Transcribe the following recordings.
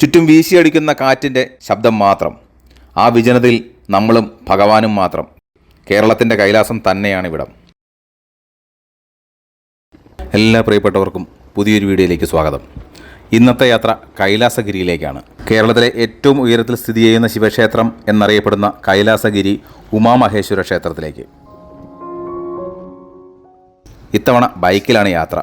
ചുറ്റും വീശിയടിക്കുന്ന കാറ്റിന്റെ ശബ്ദം മാത്രം. ആ വിജനതയിൽ നമ്മളും ഭഗവാനും മാത്രം. കേരളത്തിന്റെ കൈലാസം തന്നെയാണ് ഇവിടം എല്ലാ പ്രിയപ്പെട്ടവർക്കും പുതിയൊരു വീഡിയോയിലേക്ക് സ്വാഗതം. ഇന്നത്തെ യാത്ര കൈലാസഗിരിയിലേക്കാണ്. കേരളത്തിലെ ഏറ്റവും ഉയരത്തിൽ സ്ഥിതി ചെയ്യുന്ന ശിവക്ഷേത്രം എന്നറിയപ്പെടുന്ന കൈലാസഗിരി ഉമാമഹേശ്വര ക്ഷേത്രത്തിലേക്ക്. ഇത്തവണ ബൈക്കിലാണ് യാത്ര.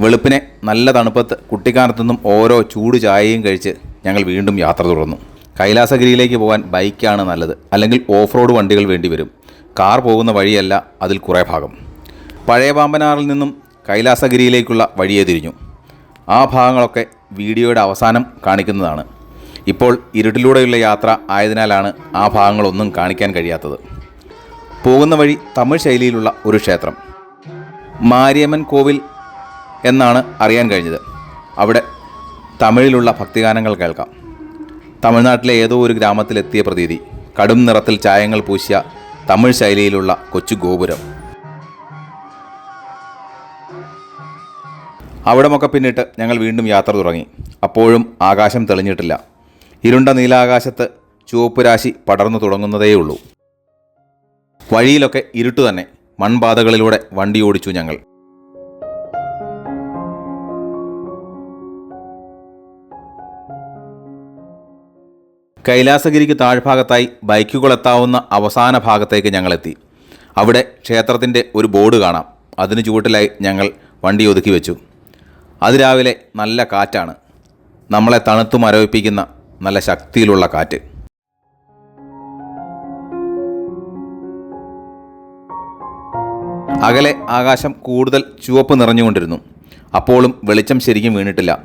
വെളുപ്പിനെ നല്ല തണുപ്പത്ത് കുട്ടിക്കാനത്തുനിന്നും ഓരോ ചൂട് ചായയും കഴിച്ച് ഞങ്ങൾ വീണ്ടും യാത്ര തുടർന്നു. കൈലാസഗിരിയിലേക്ക് പോകാൻ ബൈക്കാണ് നല്ലത്. അല്ലെങ്കിൽ ഓഫ് റോഡ് വണ്ടികൾ വേണ്ടി വരും. കാർ പോകുന്ന വഴിയല്ല അതിൽ കുറേ ഭാഗം. പഴയ പാമ്പനാറിൽ നിന്നും കൈലാസഗിരിയിലേക്കുള്ള വഴിയെ തിരിഞ്ഞു. ആ ഭാഗങ്ങളൊക്കെ വീഡിയോയുടെ അവസാനം കാണിക്കുന്നതാണ്. ഇപ്പോൾ ഇരുട്ടിലൂടെയുള്ള യാത്ര ആയതിനാലാണ് ആ ഭാഗങ്ങളൊന്നും കാണിക്കാൻ കഴിയാത്തത്. പോകുന്ന വഴി തമിഴ് ശൈലിയിലുള്ള ഒരു ക്ഷേത്രം. മാരിയമ്മൻ കോവിൽ എന്നാണ് അറിയാൻ കഴിഞ്ഞത്. അവിടെ തമിഴിലുള്ള ഭക്തിഗാനങ്ങൾ കേൾക്കാം. തമിഴ്നാട്ടിലെ ഏതോ ഒരു ഗ്രാമത്തിലെത്തിയ പ്രതീതി കടും നിറത്തിൽ ചായങ്ങൾ പൂശിയ തമിഴ് ശൈലിയിലുള്ള കൊച്ചു ഗോപുരം. അവിടമൊക്കെ പിന്നിട്ട് ഞങ്ങൾ വീണ്ടും യാത്ര തുടങ്ങി. അപ്പോഴും ആകാശം തെളിഞ്ഞിട്ടില്ല. ഇരുണ്ട നീലാകാശത്ത് ചുവപ്പ് രാശി പടർന്നു തുടങ്ങുന്നതേയുള്ളൂ. വഴിയിലൊക്കെ ഇരുട്ടു തന്നെ മൺപാതകളിലൂടെ വണ്ടി ഓടിച്ചു ഞങ്ങൾ. കൈലാസഗിരിക്ക് താഴ്ഭാഗത്തായി ബൈക്കുകളെത്താവുന്ന അവസാന ഭാഗത്തേക്ക് ഞങ്ങളെത്തി. അവിടെ ക്ഷേത്രത്തിന്റെ ഒരു ബോർഡ് കാണാം. അതിന് ചുവട്ടിലായി ഞങ്ങൾ വണ്ടി ഒതുക്കി വെച്ചു. അതിരാവിലെ നല്ല കാറ്റാണ്. നമ്മളെ തണുത്തു മരവിപ്പിക്കുന്ന നല്ല ശക്തിയിലുള്ള കാറ്റ്. അകലെ ആകാശം കൂടുതൽ ചുവപ്പ് നിറഞ്ഞുകൊണ്ടിരുന്നു. അപ്പോഴും വെളിച്ചം ശരിക്കും വീണിട്ടില്ല.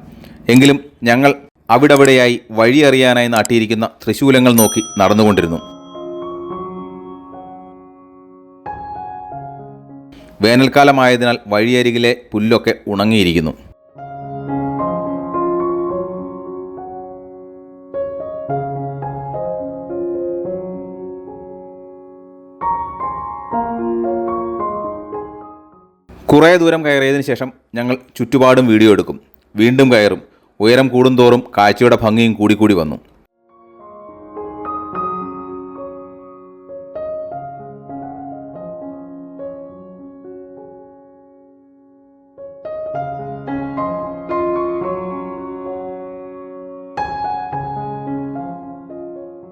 എങ്കിലും ഞങ്ങൾ അവിടവിടെയായി വഴിയറിയാനായി നാട്ടിയിരിക്കുന്ന തൃശൂലങ്ങൾ നോക്കി നടന്നുകൊണ്ടിരുന്നു. വേനൽക്കാലമായതിനാൽ വഴിയരികിലെ പുല്ലൊക്കെ ഉണങ്ങിയിരിക്കുന്നു. കുറേ ദൂരം കയറിയതിന് ശേഷം ഞങ്ങൾ ചുറ്റുപാടും വീഡിയോ എടുക്കും. വീണ്ടും കയറും. ഉയരം കൂടുന്തോറും കാഴ്ചയുടെ ഭംഗിയും കൂടിക്കൂടി വന്നു.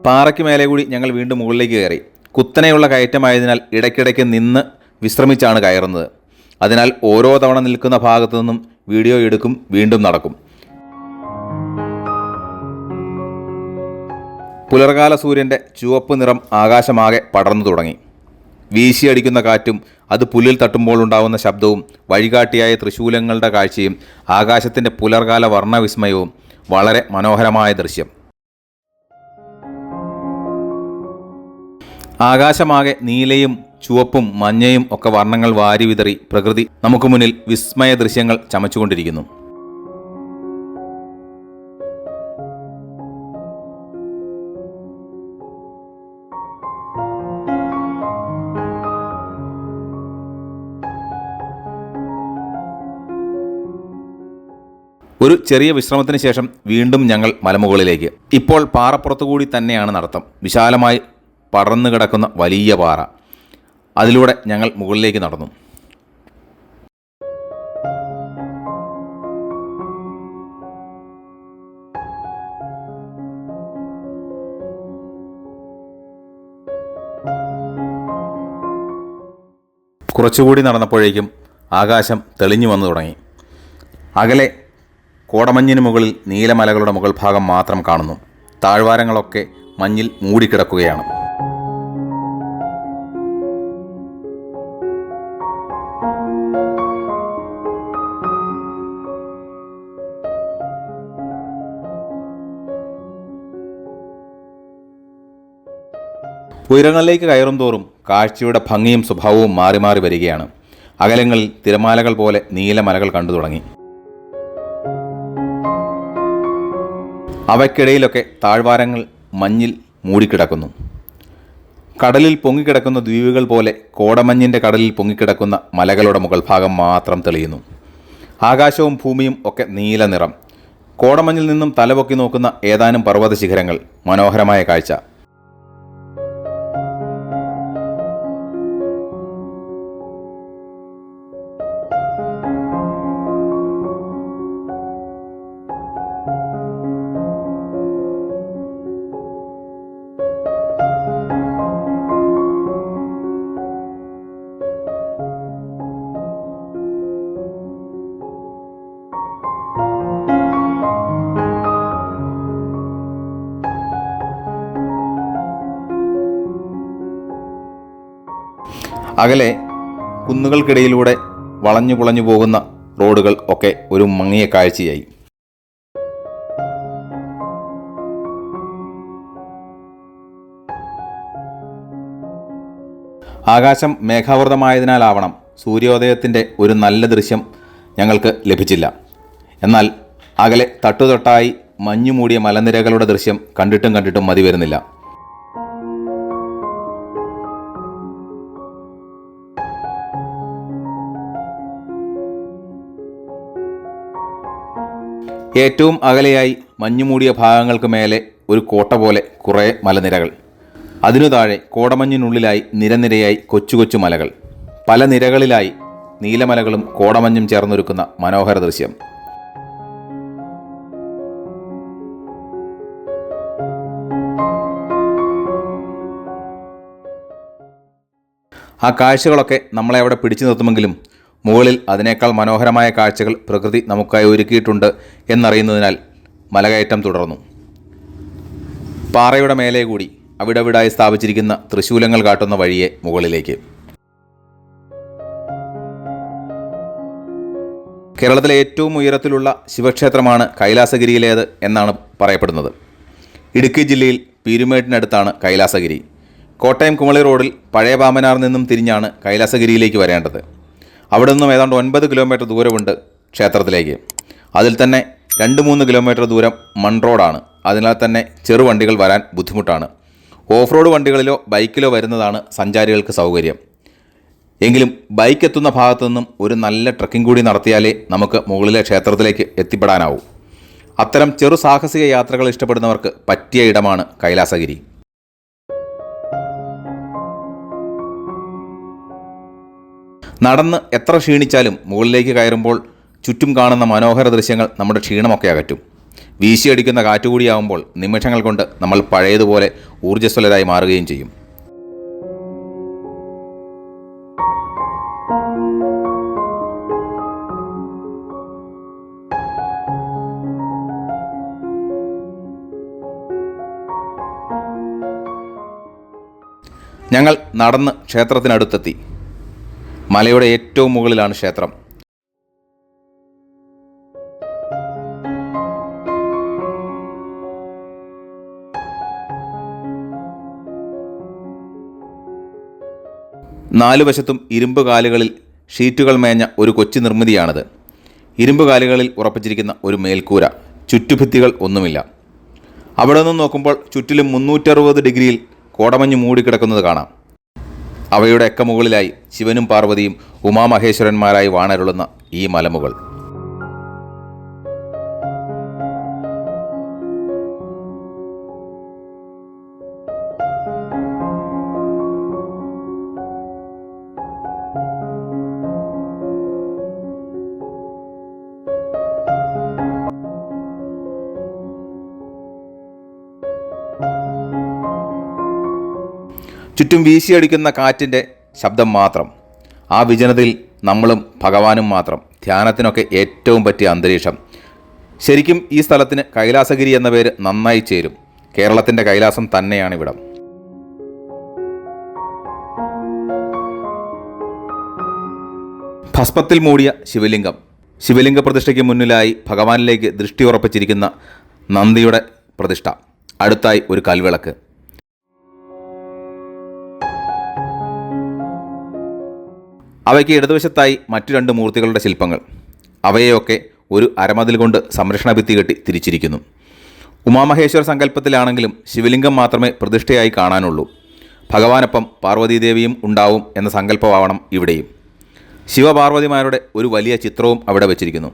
പാറയ്ക്ക് മേലെ കൂടി ഞങ്ങൾ വീണ്ടും മുകളിലേക്ക് കയറി. കുത്തനെയുള്ള കയറ്റമായതിനാൽ ഇടയ്ക്കിടയ്ക്ക് നിന്ന് വിശ്രമിച്ചാണ് കയറുന്നത്. അതിനാൽ ഓരോ തവണ നിൽക്കുന്ന ഭാഗത്തു നിന്നും വീഡിയോ എടുക്കും വീണ്ടും നടക്കും. പുലർകാല സൂര്യന്റെ ചുവപ്പ് നിറം ആകാശമാകെ പടർന്നു തുടങ്ങി. വീശിയടിക്കുന്ന കാറ്റും അത് പുല്ലിൽ തട്ടുമ്പോൾ ഉണ്ടാവുന്ന ശബ്ദവും വഴികാട്ടിയായ തൃശൂലങ്ങളുടെ കാഴ്ചയും ആകാശത്തിന്റെ പുലർകാല വർണവിസ്മയവും വളരെ മനോഹരമായ ദൃശ്യം. ആകാശമാകെ നീലയും ചുവപ്പും മഞ്ഞയും ഒക്കെ വർണങ്ങൾ വാരി വിതറി പ്രകൃതി നമുക്ക് മുന്നിൽ വിസ്മയ ദൃശ്യങ്ങൾ ചമച്ചുകൊണ്ടിരിക്കുന്നു. ഒരു ചെറിയ വിശ്രമത്തിന് ശേഷം വീണ്ടും ഞങ്ങൾ മലമുകളിലേക്ക്. ഇപ്പോൾ പാറപ്പുറത്തുകൂടി തന്നെയാണ് നടത്തം. വിശാലമായി പടർന്നു കിടക്കുന്ന വലിയ പാറ. അതിലൂടെ ഞങ്ങൾ മുകളിലേക്ക് നടന്നു. കുറച്ചുകൂടി നടന്നപ്പോഴേക്കും ആകാശം തെളിഞ്ഞു വന്നു തുടങ്ങി. അകലെ കോടമഞ്ഞിന് മുകളിൽ നീലമലകളുടെ മുകൾ ഭാഗം മാത്രം കാണുന്നു. താഴ്വാരങ്ങളൊക്കെ മഞ്ഞിൽ മൂടിക്കിടക്കുകയാണ്. ഉയരങ്ങളിലേക്ക് കയറും തോറും കാഴ്ചയുടെ ഭംഗിയും സ്വഭാവവും മാറി മാറി വരികയാണ്. അകലങ്ങളിൽ തിരമാലകൾ പോലെ നീലമലകൾ കണ്ടു തുടങ്ങി. അവയ്ക്കിടയിലൊക്കെ താഴ്വാരങ്ങൾ മഞ്ഞിൽ മൂടിക്കിടക്കുന്നു. കടലിൽ പൊങ്ങിക്കിടക്കുന്ന ദ്വീപുകൾ പോലെ കോടമഞ്ഞിന്റെ കടലിൽ പൊങ്ങിക്കിടക്കുന്ന മലകളുടെ മുകൾ ഭാഗം മാത്രം തെളിയുന്നു. ആകാശവും ഭൂമിയും ഒക്കെ നീല നിറം. കോടമഞ്ഞിൽ നിന്നും തലപൊക്കി നോക്കുന്ന ഏതാനും പർവത ശിഖരങ്ങൾ മനോഹരമായ കാഴ്ച. അകലെ കുന്നുകൾക്കിടയിലൂടെ വളഞ്ഞു പുളഞ്ഞു പോകുന്ന റോഡുകൾ ഒക്കെ ഒരു മങ്ങിയ കാഴ്ചയായി. ആകാശം മേഘാവൃതമായതിനാലാവണം സൂര്യോദയത്തിന്റെ ഒരു നല്ല ദൃശ്യം ഞങ്ങൾക്ക് ലഭിച്ചില്ല. എന്നാൽ അകലെ തട്ടുതൊട്ടായി മഞ്ഞു മൂടിയ മലനിരകളുടെ ദൃശ്യം കണ്ടിട്ടും കണ്ടിട്ടും മതി വരുന്നില്ല ഏറ്റവും അകലെയായി മഞ്ഞുമൂടിയ ഭാഗങ്ങൾക്ക് മേലെ ഒരു കോട്ട പോലെ കുറേ മലനിരകൾ. അതിനു താഴെ കോടമഞ്ഞിനുള്ളിലായി നിരനിരയായി കൊച്ചു കൊച്ചു മലകൾ. പല നിരകളിലായി നീലമലകളും കോടമഞ്ഞും ചേർന്നൊരുക്കുന്ന മനോഹര ദൃശ്യം. ആ കാഴ്ചകളൊക്കെ നമ്മളെ അവിടെ പിടിച്ചു നിർത്തുമെങ്കിലും മുകളിൽ അതിനേക്കാൾ മനോഹരമായ കാഴ്ചകൾ പ്രകൃതി നമുക്കായി ഒരുക്കിയിട്ടുണ്ട് എന്നറിയുന്നതിനാൽ മലകയറ്റം തുടർന്നു. പാറയുടെ മേലെ കൂടി അവിടവിടായി സ്ഥാപിച്ചിരിക്കുന്ന തൃശൂലങ്ങൾ കാട്ടുന്ന വഴിയെ മുകളിലേക്ക്. കേരളത്തിലെ ഏറ്റവും ഉയരത്തിലുള്ള ശിവക്ഷേത്രമാണ് കൈലാസഗിരിയിലേത് എന്നാണ് പറയപ്പെടുന്നത്. ഇടുക്കി ജില്ലയിൽ പീരുമേട്ടിനടുത്താണ് കൈലാസഗിരി. കോട്ടയം കുമളി റോഡിൽ പഴയ പാമ്പനാർ നിന്നും തിരിഞ്ഞാണ് കൈലാസഗിരിയിലേക്ക് വരേണ്ടത്. അവിടെ നിന്നും ഏതാണ്ട് ഒൻപത് കിലോമീറ്റർ ദൂരമുണ്ട് ക്ഷേത്രത്തിലേക്ക്. അതിൽ തന്നെ രണ്ട് മൂന്ന് കിലോമീറ്റർ ദൂരം മൺ റോഡാണ്. അതിനാൽ തന്നെ ചെറുവണ്ടികൾ വരാൻ ബുദ്ധിമുട്ടാണ്. ഓഫ് റോഡ് വണ്ടികളിലോ ബൈക്കിലോ വരുന്നതാണ് സഞ്ചാരികൾക്ക് സൗകര്യം. എങ്കിലും ബൈക്ക് എത്തുന്ന ഭാഗത്തു നിന്നും ഒരു നല്ല ട്രക്കിംഗ് കൂടി നടത്തിയാലേ നമുക്ക് മുകളിലെ ക്ഷേത്രത്തിലേക്ക് എത്തിപ്പെടാനാവൂ. അത്തരം ചെറു സാഹസിക യാത്രകൾ ഇഷ്ടപ്പെടുന്നവർക്ക് പറ്റിയ ഇടമാണ് കൈലാസഗിരി. നടന്ന് എത്ര ക്ഷീണിച്ചാലും മുകളിലേക്ക് കയറുമ്പോൾ ചുറ്റും കാണുന്ന മനോഹര ദൃശ്യങ്ങൾ നമ്മുടെ ക്ഷീണമൊക്കെ അകറ്റും. വീശിയടിക്കുന്ന കാറ്റുകൂടിയാവുമ്പോൾ നിമിഷങ്ങൾ കൊണ്ട് നമ്മൾ പഴയതുപോലെ ഊർജസ്വലരായി മാറുകയും ചെയ്യും. ഞങ്ങൾ നടന്ന് ക്ഷേത്രത്തിനടുത്തെത്തി. മലയുടെ ഏറ്റവും മുകളിലാണ് ക്ഷേത്രം. നാലു വശത്തും ഇരുമ്പ് കാലുകളിൽ ഷീറ്റുകൾ മേഞ്ഞ ഒരു കൊച്ചു നിർമ്മിതിയാണിത്. ഇരുമ്പ് കാലുകളിൽ ഉറപ്പിച്ചിരിക്കുന്ന ഒരു മേൽക്കൂര. ചുറ്റുഭിത്തികൾ ഒന്നുമില്ല. അവിടെ നിന്ന് നോക്കുമ്പോൾ ചുറ്റിലും മുന്നൂറ്ററുപത് ഡിഗ്രിയിൽ കോടമഞ്ഞ് മൂടിക്കിടക്കുന്നത് കാണാം. അവയുടെ ഒക്കെ മുകളിലായി ശിവനും പാർവതിയും ഉമാമഹേശ്വരന്മാരായി വാണരുളുന്ന ഈ മലമുകൾ. ചുറ്റും വീശിയടിക്കുന്ന കാറ്റിന്റെ ശബ്ദം മാത്രം. ആ വിജനതയിൽ നമ്മളും ഭഗവാനും മാത്രം. ധ്യാനത്തിനൊക്കെ ഏറ്റവും പറ്റിയ അന്തരീക്ഷം. ശരിക്കും ഈ സ്ഥലത്തിന് കൈലാസഗിരി എന്ന പേര് നന്നായി ചേരും. കേരളത്തിന്റെ കൈലാസം തന്നെയാണ് ഇവിടം ഭസ്മത്തിൽ മൂടിയ ശിവലിംഗം. ശിവലിംഗ പ്രതിഷ്ഠയ്ക്ക് മുന്നിലായി ഭഗവാനിലേക്ക് ദൃഷ്ടി ഉറപ്പിച്ചിരിക്കുന്ന നന്ദിയുടെ പ്രതിഷ്ഠ. അടുത്തായി ഒരു കൽവിളക്ക്. അവയ്ക്ക് ഇടതുവശത്തായി മറ്റു രണ്ട് മൂർത്തികളുടെ ശില്പങ്ങൾ. അവയെയൊക്കെ ഒരു അരമതിൽ കൊണ്ട് സംരക്ഷണ ഭിത്തി കെട്ടി തിരിച്ചിരിക്കുന്നു. ഉമാമഹേശ്വര സങ്കല്പത്തിലാണെങ്കിലും ശിവലിംഗം മാത്രമേ പ്രതിഷ്ഠയായി കാണാനുള്ളൂ. ഭഗവാനൊപ്പം പാർവതീദേവിയും ഉണ്ടാവും എന്ന സങ്കല്പമാവണം ഇവിടെയും. ശിവപാർവതിമാരുടെ ഒരു വലിയ ചിത്രവും അവിടെ വെച്ചിരിക്കുന്നു.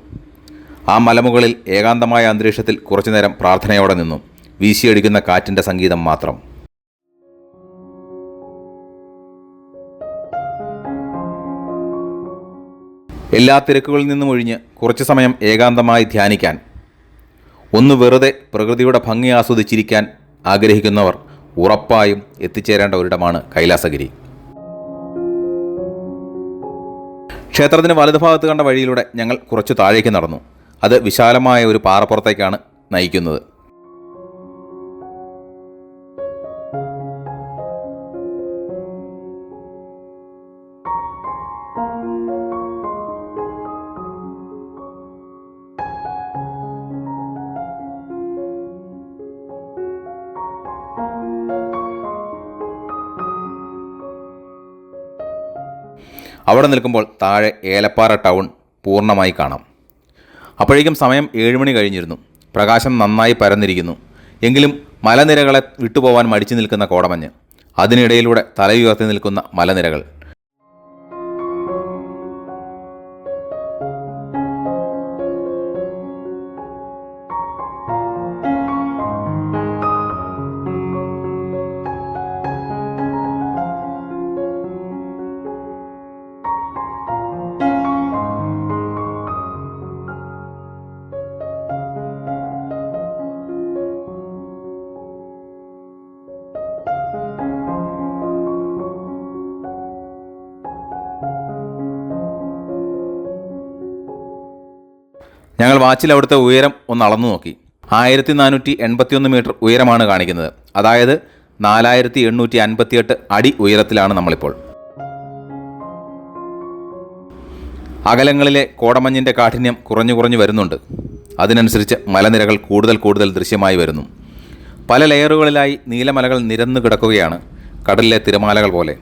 ആ മലമുകളിൽ ഏകാന്തമായ അന്തരീക്ഷത്തിൽ കുറച്ചുനേരം പ്രാർത്ഥനയോടെ നിന്നു. വീശിയടിക്കുന്ന കാറ്റിന്റെ സംഗീതം മാത്രം. എല്ലാ തിരക്കുകളിൽ നിന്നും ഒഴിഞ്ഞ് കുറച്ച് സമയം ഏകാന്തമായി ധ്യാനിക്കാൻ ഒന്ന് വെറുതെ പ്രകൃതിയുടെ ഭംഗി ആസ്വദിച്ചിരിക്കാൻ ആഗ്രഹിക്കുന്നവർ ഉറപ്പായും എത്തിച്ചേരേണ്ട ഒരിടമാണ് കൈലാസഗിരി. ക്ഷേത്രത്തിന് വലതുഭാഗത്ത് കണ്ട വഴിയിലൂടെ ഞങ്ങൾ കുറച്ച് താഴേക്ക് നടന്നു. അത് വിശാലമായ ഒരു പാറപ്പുറത്തേക്കാണ് നയിക്കുന്നത്. അവിടെ നിൽക്കുമ്പോൾ താഴെ ഏലപ്പാറ ടൗൺ പൂർണമായി കാണാം. അപ്പോഴേക്കും സമയം ഏഴുമണി കഴിഞ്ഞിരുന്നു. പ്രകാശം നന്നായി പരന്നിരിക്കുന്നു. എങ്കിലും മലനിരകളെ വിട്ടുപോകാൻ മടിച്ചു നിൽക്കുന്ന കോടമഞ്ഞ് അതിനിടയിലൂടെ തലയുയർത്തി നിൽക്കുന്ന മലനിരകൾ. ഞങ്ങൾ വാച്ചിൽ അവിടുത്തെ ഉയരം ഒന്ന് അളന്നു നോക്കി. ആയിരത്തി നാനൂറ്റി എൺപത്തിയൊന്ന് മീറ്റർ ഉയരമാണ് കാണിക്കുന്നത്. അതായത് നാലായിരത്തി എണ്ണൂറ്റി അൻപത്തിയെട്ട് അടി ഉയരത്തിലാണ് നമ്മളിപ്പോൾ. അകലങ്ങളിലെ കോടമഞ്ഞിന്റെ കാഠിന്യം കുറഞ്ഞു കുറഞ്ഞു വരുന്നുണ്ട്. അതിനനുസരിച്ച് മലനിരകൾ കൂടുതൽ കൂടുതൽ ദൃശ്യമായി വരുന്നു. പല ലെയറുകളിലായി നീലമലകൾ നിരന്നു കിടക്കുകയാണ് കടലിലെ തിരമാലകൾ പോലെ.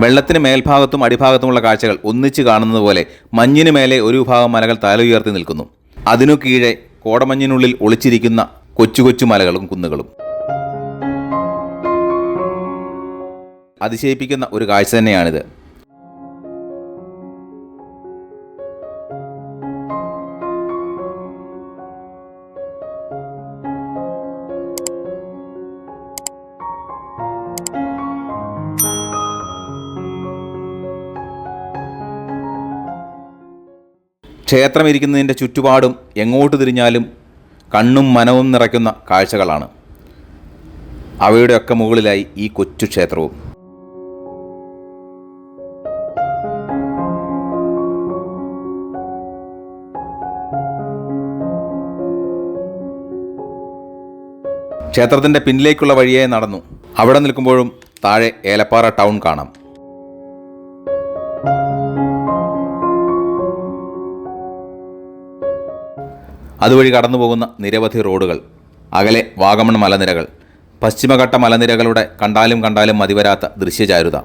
വെള്ളത്തിന് മേൽഭാഗത്തും അടിഭാഗത്തുമുള്ള കാഴ്ചകൾ ഒന്നിച്ച് കാണുന്നത് പോലെ മഞ്ഞിന് മേലെ ഒരു വിഭാഗം മലകൾ തല ഉയർത്തി നിൽക്കുന്നു. അതിനു കീഴെ കോടമഞ്ഞിനുള്ളിൽ ഒളിച്ചിരിക്കുന്ന കൊച്ചു കൊച്ചു മലകളും കുന്നുകളും. അതിശയിപ്പിക്കുന്ന ഒരു കാഴ്ച തന്നെയാണിത്. ക്ഷേത്രം ഇരിക്കുന്നതിന്റെ ചുറ്റുപാടും എങ്ങോട്ട് തിരിഞ്ഞാലും കണ്ണും മനവും നിറയ്ക്കുന്ന കാഴ്ചകളാണ്. അവയുടെയൊക്കെ മുകളിലായി ഈ കൊച്ചു ക്ഷേത്രവും. ക്ഷേത്രത്തിന്റെ പിന്നിലേക്കുള്ള വഴിയെ നടന്നു. അവിടെ നിൽക്കുമ്പോഴും താഴെ ഏലപ്പാറ ടൗൺ കാണാം. അതുവഴി കടന്നു പോകുന്ന നിരവധി റോഡുകൾ അകലെ വാഗമൺ മലനിരകൾ പശ്ചിമഘട്ട മലനിരകളുടെ കണ്ടാലും കണ്ടാലും മതിവരാത്ത ദൃശ്യചാരുത.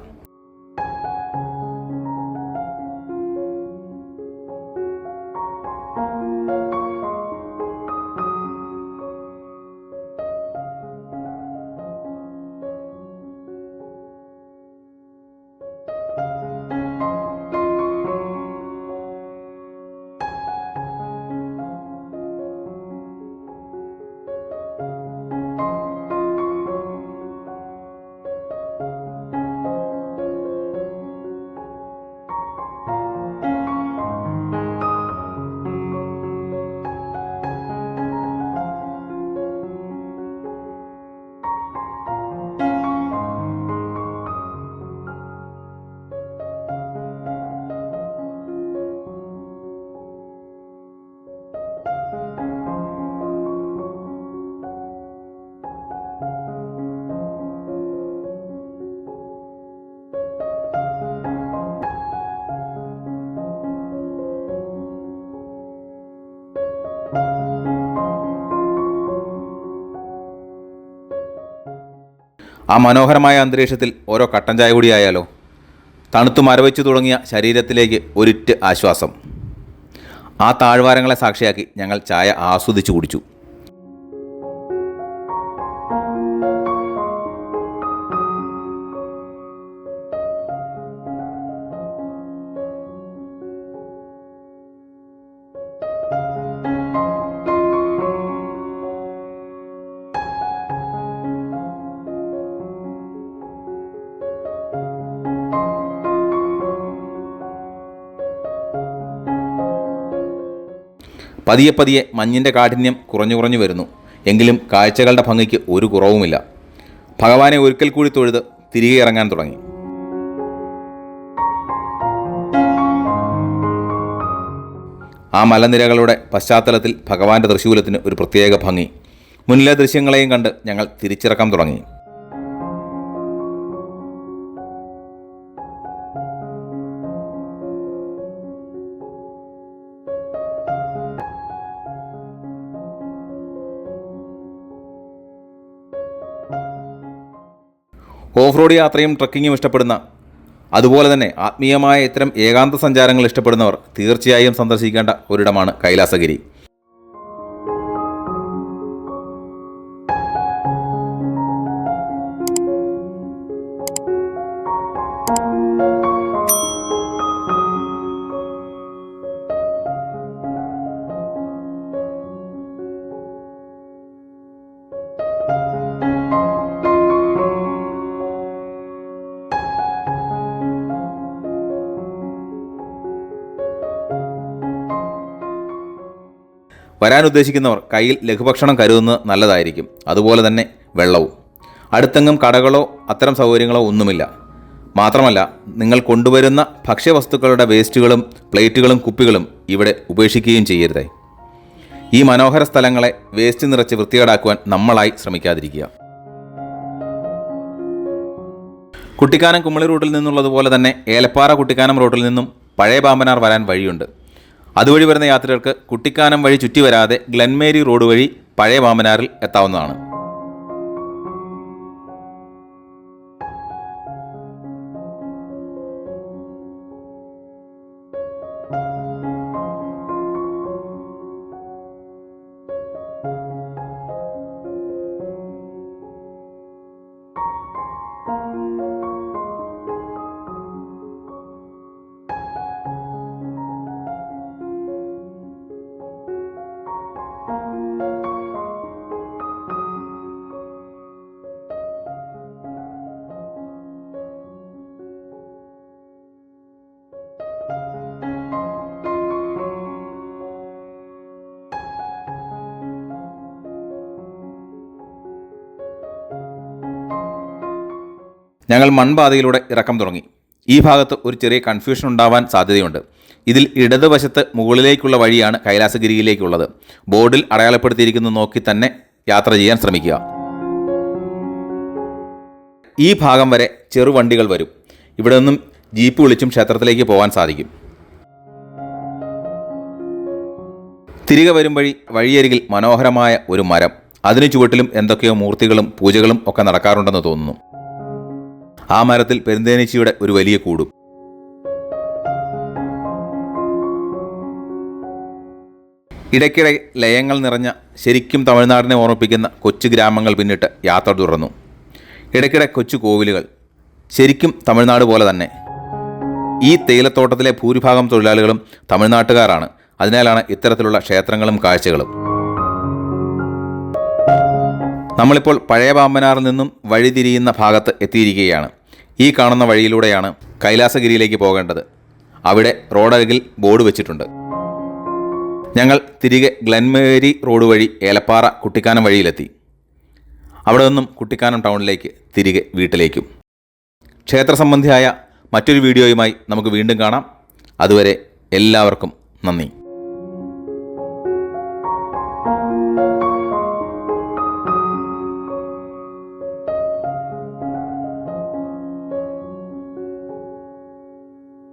ആ മനോഹരമായ അന്തരീക്ഷത്തിൽ ഓരോ കട്ടൻ ചായ കൂടിയായാലോ തണുത്തു മരവച്ചു തുടങ്ങിയ ശരീരത്തിലേക്ക് ഒരിറ്റ് ആശ്വാസം. ആ താഴ്വാരങ്ങളെ സാക്ഷിയാക്കി ഞങ്ങൾ ചായ ആസ്വദിച്ചു കുടിച്ചു. പതിയെ പതിയെ മഞ്ഞിന്റെ കാഠിന്യം കുറഞ്ഞു കുറഞ്ഞു വരുന്നു. എങ്കിലും കാഴ്ചകളുടെ ഭംഗിക്ക് ഒരു കുറവുമില്ല. ഭഗവാനെ ഒരിക്കൽ കൂടി തൊഴുത് തിരികെ ഇറങ്ങാൻ തുടങ്ങി. ആ മലനിരകളുടെ പശ്ചാത്തലത്തിൽ ഭഗവാന്റെ തൃശൂലത്തിന് ഒരു പ്രത്യേക ഭംഗി. മുന്നിലെ ദൃശ്യങ്ങളെയും കണ്ട് ഞങ്ങൾ തിരിച്ചിറക്കാൻ തുടങ്ങി. ഓഫ് റോഡ് യാത്രയും ട്രക്കിങ്ങും ഇഷ്ടപ്പെടുന്ന അതുപോലെ തന്നെ ആത്മീയമായ ഇത്തരം ഏകാന്ത സഞ്ചാരങ്ങൾ ഇഷ്ടപ്പെടുന്നവർ തീർച്ചയായും സന്ദർശിക്കേണ്ട ഒരിടമാണ് കൈലാസഗിരി. വരാൻ ഉദ്ദേശിക്കുന്നവർ കയ്യിൽ ലഘുഭക്ഷണം കരുതുന്നത് നല്ലതായിരിക്കും. അതുപോലെ തന്നെ വെള്ളവും. അടുത്തെങ്ങും കടകളോ അത്തരം സൗകര്യങ്ങളോ ഒന്നുമില്ല. മാത്രമല്ല നിങ്ങൾ കൊണ്ടുവരുന്ന ഭക്ഷ്യവസ്തുക്കളുടെ വേസ്റ്റുകളും പ്ലേറ്റുകളും കുപ്പികളും ഇവിടെ ഉപേക്ഷിക്കുകയും ചെയ്യരുതേ. ഈ മനോഹര സ്ഥലങ്ങളെ വേസ്റ്റ് നിറച്ച് വൃത്തികേടാക്കുവാൻ നമ്മളായി ശ്രമിക്കാതിരിക്കുക. കുട്ടിക്കാനം കുമളി റൂട്ടിൽ നിന്നുള്ളതുപോലെ തന്നെ ഏലപ്പാറ കുട്ടിക്കാനം റൂട്ടിൽ നിന്നും പഴയ പാമ്പനാർ വരാൻ വഴിയുണ്ട്. അതുവഴി വരുന്ന യാത്രികർക്ക് കുട്ടിക്കാനം വഴി ചുറ്റി വരാതെ ഗ്ലെൻമേരി റോഡ് വഴി പഴയ വാമനാറിൽ എത്താവുന്നതാണ്. ഞങ്ങൾ മൺപാതയിലൂടെ ഇറക്കം തുടങ്ങി. ഈ ഭാഗത്ത് ഒരു ചെറിയ കൺഫ്യൂഷൻ ഉണ്ടാവാൻ സാധ്യതയുണ്ട്. ഇതിൽ ഇടതുവശത്ത് മുകളിലേക്കുള്ള വഴിയാണ് കൈലാസഗിരിയിലേക്കുള്ളത്. ബോർഡിൽ അടയാളപ്പെടുത്തിയിരിക്കുന്നത് നോക്കി തന്നെ യാത്ര ചെയ്യാൻ ശ്രമിക്കുക. ഈ ഭാഗം വരെ ചെറുവണ്ടികൾ വരും. ഇവിടെ നിന്നും ജീപ്പ് വിളിച്ചും ക്ഷേത്രത്തിലേക്ക് പോകാൻ സാധിക്കും. തിരികെ വരും വഴി വഴിയരികിൽ മനോഹരമായ ഒരു മരം. അതിനു ചുവട്ടിലും എന്തൊക്കെയോ മൂർത്തികളും പൂജകളും ഒക്കെ നടക്കാറുണ്ടെന്ന് തോന്നുന്നു. ആ മരത്തിൽ പെരുന്തേനീച്ചയുടെ ഒരു വലിയ കൂടും. ഇടയ്ക്കിടെ ലയങ്ങൾ നിറഞ്ഞ ശരിക്കും തമിഴ്നാടിനെ ഓർമ്മിപ്പിക്കുന്ന കൊച്ചു ഗ്രാമങ്ങൾ പിന്നിട്ട് യാത്ര തുടർന്നു. ഇടയ്ക്കിടെ കൊച്ചു കോവിലുകൾ ശരിക്കും തമിഴ്നാട് പോലെ തന്നെ. ഈ തേയിലത്തോട്ടത്തിലെ ഭൂരിഭാഗം തൊഴിലാളികളും തമിഴ്നാട്ടുകാരാണ്. അതിനാലാണ് ഇത്തരത്തിലുള്ള ക്ഷേത്രങ്ങളും കാഴ്ചകളും. നമ്മളിപ്പോൾ പഴയ പാമ്പനാറിൽ നിന്നും വഴിതിരിയുന്ന ഭാഗത്ത് എത്തിയിരിക്കുകയാണ്. ഈ കാണുന്ന വഴിയിലൂടെയാണ് കൈലാസഗിരിയിലേക്ക് പോകേണ്ടത്. അവിടെ റോഡരികിൽ ബോർഡ് വെച്ചിട്ടുണ്ട്. ഞങ്ങൾ തിരികെ ഗ്ലെൻമേരി റോഡ് വഴി ഏലപ്പാറ കുട്ടിക്കാനം വഴിയിലെത്തി. അവിടെ നിന്നും കുട്ടിക്കാനം ടൗണിലേക്ക് തിരികെ വീട്ടിലേക്കും. ക്ഷേത്ര സംബന്ധിയായ മറ്റൊരു വീഡിയോയുമായി നമുക്ക് വീണ്ടും കാണാം. അതുവരെ എല്ലാവർക്കും നന്ദി.